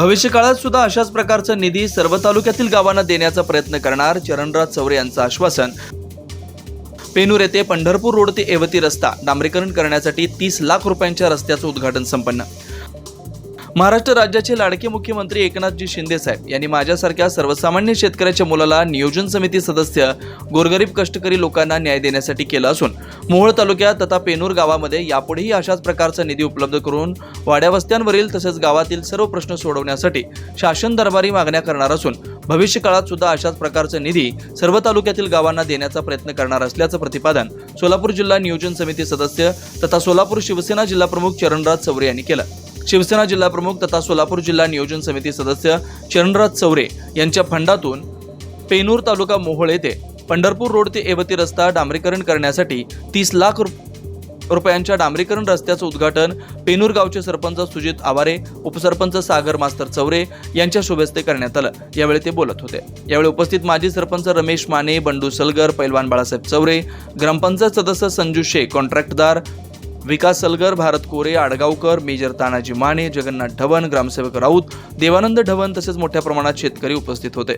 भविष्यकाळात सुद्धा अशाच प्रकारचा निधी सर्व तालुक्यातील गावांना देण्याचा प्रयत्न करणार चरणराज चौरे यांचं आश्वासन. पेनूर येथे पंढरपूर रोड ते एवती रस्ता डांबरीकरण करण्यासाठी तीस लाख रुपयांच्या रस्त्याचं उद्घाटन संपन्न. महाराष्ट्र राज्याचे लाडके मुख्यमंत्री एकनाथजी शिंदे साहेब यांनी माझ्यासारख्या सर्वसामान्य शेतकऱ्याच्या मुलाला नियोजन समिती सदस्य गोरगरीब कष्टकरी लोकांना न्याय देण्यासाठी केलं असून मोहोळ तालुक्यात तथा पेनूर गावामध्ये यापुढेही अशाच प्रकारचा निधी उपलब्ध करून वाड्यावस्त्यांवरील तसेच गावातील सर्व प्रश्न सोडवण्यासाठी शासन दरबारी मागण्या करणार असून भविष्य काळात सुद्धा अशाच प्रकारचा निधी सर्व तालुक्यातील गावांना देण्याचा प्रयत्न करणार असल्याचं प्रतिपादन सोलापूर जिल्हा नियोजन समिती सदस्य तथा सोलापूर शिवसेना जिल्हा प्रमुख चरणराज चौरे यांनी केलं. शिवसेना जिल्हा प्रमुख तथा सोलापूर जिल्हा नियोजन समिती सदस्य चरणराज चौरे यांच्या फंडातून पेनूर तालुका मोहोळ येथे पंढरपूर रोड ते एवती रस्ता डांबरीकरण करण्यासाठी तीस लाख रुप- रुपयांच्या डांबरीकरण रस्त्याचं उद्घाटन पेनूर गावचे सरपंच सुजित आवारे उपसरपंच सागर मास्तर चौरे यांच्या शुभेस्ते करण्यात आलं. यावेळी ते बोलत होते. यावेळी उपस्थित माजी सरपंच रमेश माने बंडू सलगर पैलवान बाळासाहेब चौरे ग्रामपंचायत सदस्य संजू शेख कॉन्ट्रॅक्टदार विकास सलगर भारत कोरे आडगावकर मेजर तानाजी माने जगन्नाथ ढवण ग्रामसेवक राऊत देवानंद ढवण तसेच मोठ्या प्रमाणात शेतकरी उपस्थित होते.